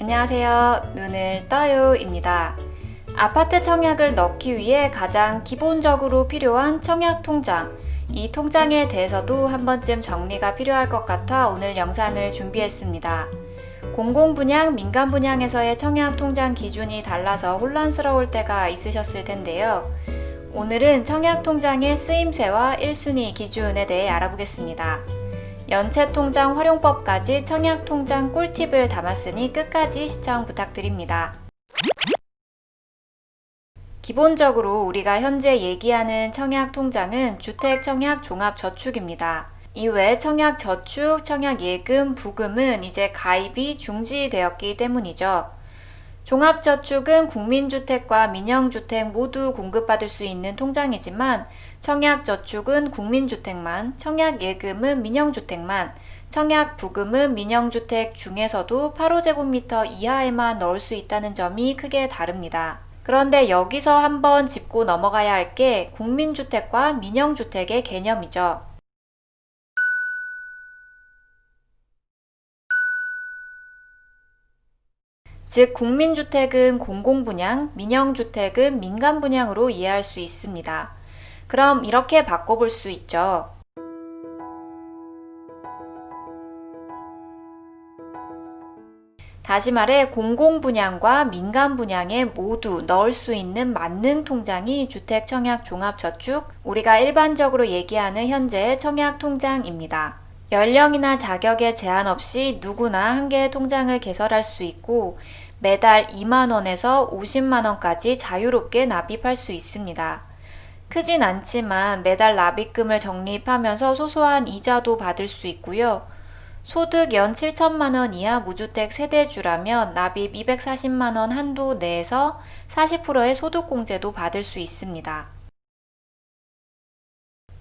안녕하세요. 눈을 떠요입니다. 아파트 청약을 넣기 위해 가장 기본적으로 필요한 청약 통장. 이 통장에 대해서도 한 번쯤 정리가 필요할 것 같아 오늘 영상을 준비했습니다. 공공 분양, 민간 분양에서의 청약 통장 기준이 달라서 혼란스러울 때가 있으셨을 텐데요. 오늘은 청약 통장의 쓰임새와 1순위 기준에 대해 알아보겠습니다. 연체 통장 활용법까지 청약 통장 꿀팁을 담았으니 끝까지 시청 부탁드립니다. 기본적으로 우리가 현재 얘기하는 청약 통장은 주택 청약 종합 저축입니다. 이외 청약 저축, 청약 예금, 부금은 이제 가입이 중지되었기 때문이죠. 종합저축은 국민주택과 민영주택 모두 공급받을 수 있는 통장이지만 청약저축은 국민주택만, 청약예금은 민영주택만, 청약부금은 민영주택 중에서도 8호제곱미터 이하에만 넣을 수 있다는 점이 크게 다릅니다. 그런데 여기서 한번 짚고 넘어가야 할 게 국민주택과 민영주택의 개념이죠. 즉, 국민주택은 공공분양, 민영주택은 민간분양으로 이해할 수 있습니다. 그럼 이렇게 바꿔볼 수 있죠. 다시 말해 공공분양과 민간분양에 모두 넣을 수 있는 만능 통장이 주택청약종합저축, 우리가 일반적으로 얘기하는 현재의 청약통장입니다. 연령이나 자격에 제한 없이 누구나 한 개의 통장을 개설할 수 있고 매달 2만원에서 50만원까지 자유롭게 납입할 수 있습니다. 크진 않지만 매달 납입금을 적립하면서 소소한 이자도 받을 수 있고요. 소득 연 7천만 원 이하 무주택 세대주라면 납입 240만 원 한도 내에서 40%의 소득공제도 받을 수 있습니다.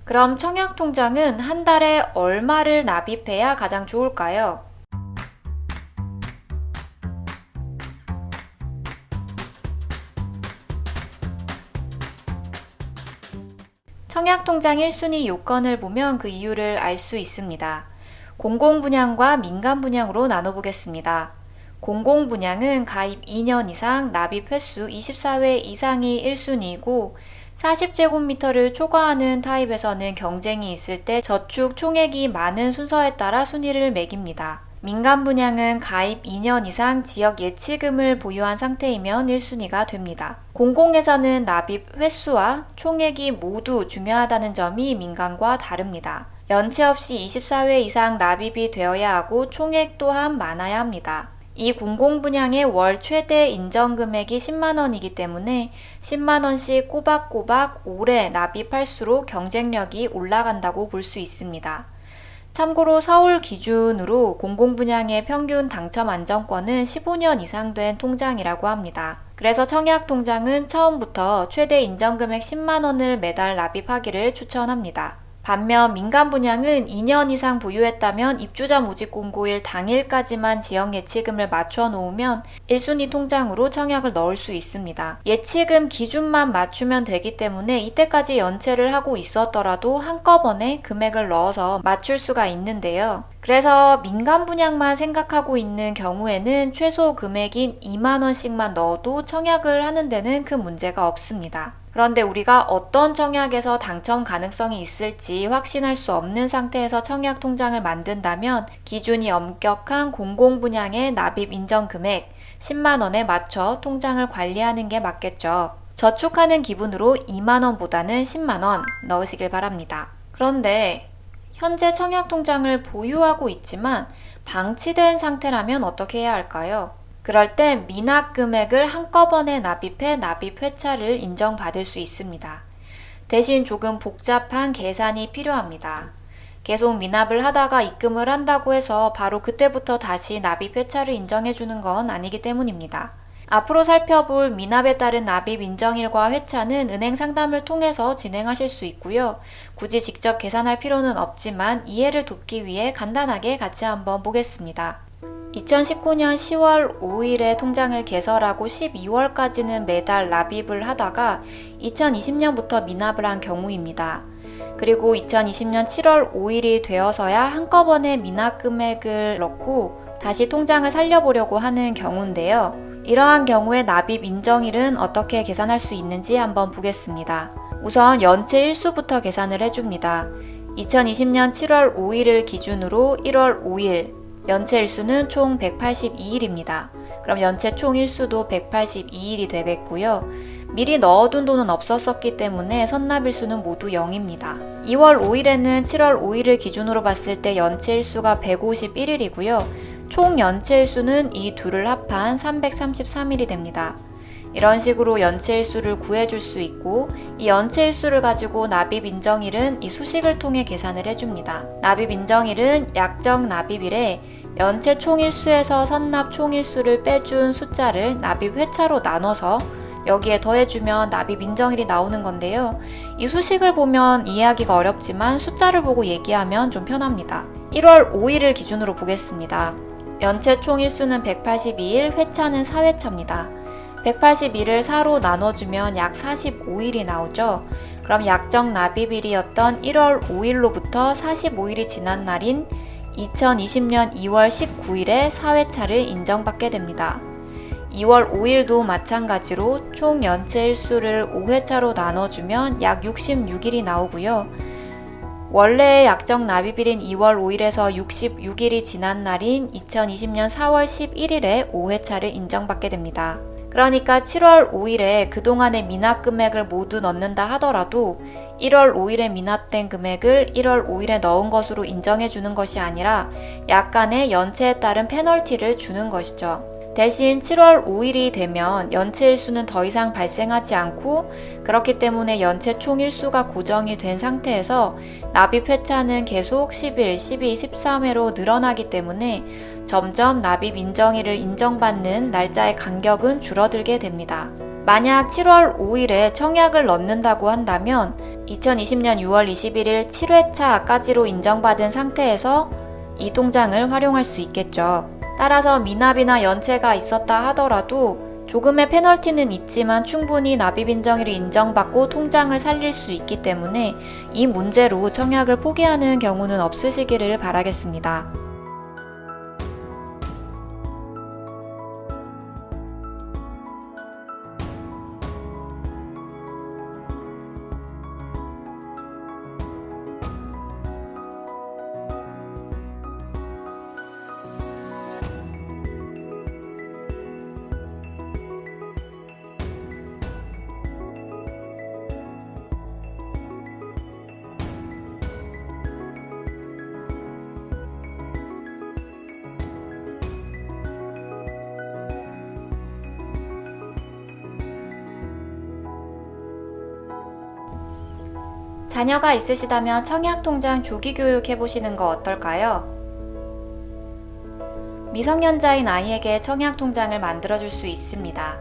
그럼 청약통장은 한 달에 얼마를 납입해야 가장 좋을까요? 청약통장 1순위 요건을 보면 그 이유를 알 수 있습니다. 공공분양과 민간분양으로 나눠보겠습니다. 공공분양은 가입 2년 이상, 납입 횟수 24회 이상이 1순위이고 40제곱미터를 초과하는 타입에서는 경쟁이 있을 때 저축 총액이 많은 순서에 따라 순위를 매깁니다. 민간 분양은 가입 2년 이상 지역 예치금을 보유한 상태이면 1순위가 됩니다. 공공에서는 납입 횟수와 총액이 모두 중요하다는 점이 민간과 다릅니다. 연체 없이 24회 이상 납입이 되어야 하고 총액 또한 많아야 합니다. 이 공공분양의 월 최대 인정 금액이 10만원이기 때문에 10만원씩 꼬박꼬박 오래 납입할수록 경쟁력이 올라간다고 볼 수 있습니다. 참고로 서울 기준으로 공공분양의 평균 당첨 안정권은 15년 이상 된 통장이라고 합니다. 그래서 청약 통장은 처음부터 최대 인정금액 10만원을 매달 납입하기를 추천합니다. 반면 민간 분양은 2년 이상 보유했다면 입주자 모집 공고일 당일까지만 지역 예치금을 맞춰 놓으면 1순위 통장으로 청약을 넣을 수 있습니다. 예치금 기준만 맞추면 되기 때문에 이때까지 연체를 하고 있었더라도 한꺼번에 금액을 넣어서 맞출 수가 있는데요. 그래서 민간 분양만 생각하고 있는 경우에는 최소 금액인 2만원씩만 넣어도 청약을 하는 데는 큰 문제가 없습니다. 그런데 우리가 어떤 청약에서 당첨 가능성이 있을지 확신할 수 없는 상태에서 청약 통장을 만든다면 기준이 엄격한 공공 분양의 납입 인정 금액 10만 원에 맞춰 통장을 관리하는 게 맞겠죠. 저축하는 기분으로 2만 원보다는 10만 원 넣으시길 바랍니다. 그런데 현재 청약 통장을 보유하고 있지만 방치된 상태라면 어떻게 해야 할까요? 그럴 때 미납 금액을 한꺼번에 납입해 납입 회차를 인정받을 수 있습니다. 대신 조금 복잡한 계산이 필요합니다. 계속 미납을 하다가 입금을 한다고 해서 바로 그때부터 다시 납입 회차를 인정해 주는 건 아니기 때문입니다. 앞으로 살펴볼 미납에 따른 납입 인정일과 회차는 은행 상담을 통해서 진행하실 수 있고요. 굳이 직접 계산할 필요는 없지만 이해를 돕기 위해 간단하게 같이 한번 보겠습니다. 2019년 10월 5일에 통장을 개설하고 12월까지는 매달 납입을 하다가 2020년부터 미납을 한 경우입니다. 그리고 2020년 7월 5일이 되어서야 한꺼번에 미납 금액을 넣고 다시 통장을 살려보려고 하는 경우인데요. 이러한 경우에 납입 인정일은 어떻게 계산할 수 있는지 한번 보겠습니다. 우선 연체 일수부터 계산을 해줍니다. 2020년 7월 5일을 기준으로 1월 5일 연체 일수는 총 182일입니다. 그럼 연체 총 일수도 182일이 되겠고요. 미리 넣어둔 돈은 없었었기 때문에 선납일수는 모두 0입니다. 2월 5일에는 7월 5일을 기준으로 봤을 때 연체일수가 151일이고요. 총 연체일수는 이 둘을 합한 333일이 됩니다. 이런 식으로 연체일수를 구해줄 수 있고 이 연체일수를 가지고 납입 인정일은 이 수식을 통해 계산을 해줍니다. 납입 인정일은 약정 납입일에 연체 총일수에서 선납 총일수를 빼준 숫자를 납입 회차로 나눠서 여기에 더해주면 납입 인정일이 나오는 건데요. 이 수식을 보면 이해하기가 어렵지만 숫자를 보고 얘기하면 좀 편합니다. 1월 5일을 기준으로 보겠습니다. 연체 총일수는 182일, 회차는 4회차입니다. 181을 4로 나눠주면 약 45일이 나오죠. 그럼 약정 납입일이었던 1월 5일로부터 45일이 지난 날인 2020년 2월 19일에 4회차를 인정받게 됩니다. 2월 5일도 마찬가지로 총 연체 일수를 5회차로 나눠주면 약 66일이 나오고요. 원래의 약정 납입일인 2월 5일에서 66일이 지난 날인 2020년 4월 11일에 5회차를 인정받게 됩니다. 그러니까 7월 5일에 그동안의 미납 금액을 모두 넣는다 하더라도 1월 5일에 미납된 금액을 1월 5일에 넣은 것으로 인정해 주는 것이 아니라 약간의 연체에 따른 페널티를 주는 것이죠. 대신 7월 5일이 되면 연체 일수는 더 이상 발생하지 않고 그렇기 때문에 연체 총 일수가 고정이 된 상태에서 납입 회차는 계속 11, 12, 13회로 늘어나기 때문에 점점 납입 인정일을 인정받는 날짜의 간격은 줄어들게 됩니다. 만약 7월 5일에 청약을 넣는다고 한다면 2020년 6월 21일 7회차까지로 인정받은 상태에서 이 통장을 활용할 수 있겠죠. 따라서 미납이나 연체가 있었다 하더라도 조금의 페널티는 있지만 충분히 납입 인정일을 인정받고 통장을 살릴 수 있기 때문에 이 문제로 청약을 포기하는 경우는 없으시기를 바라겠습니다. 자녀가 있으시다면 청약통장 조기 교육 해보시는 거 어떨까요? 미성년자인 아이에게 청약통장을 만들어줄 수 있습니다.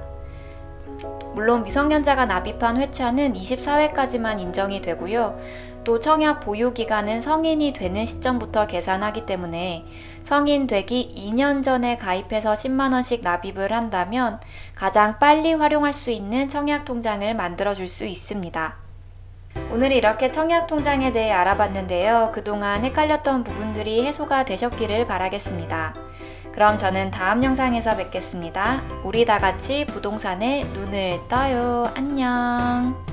물론 미성년자가 납입한 회차는 24회까지만 인정이 되고요. 또 청약 보유 기간은 성인이 되는 시점부터 계산하기 때문에 성인 되기 2년 전에 가입해서 10만원씩 납입을 한다면 가장 빨리 활용할 수 있는 청약 통장을 만들어 줄 수 있습니다. 오늘 이렇게 청약 통장에 대해 알아봤는데요. 그동안 헷갈렸던 부분들이 해소가 되셨기를 바라겠습니다. 그럼 저는 다음 영상에서 뵙겠습니다. 우리 다 같이 부동산에 눈을 떠요. 안녕.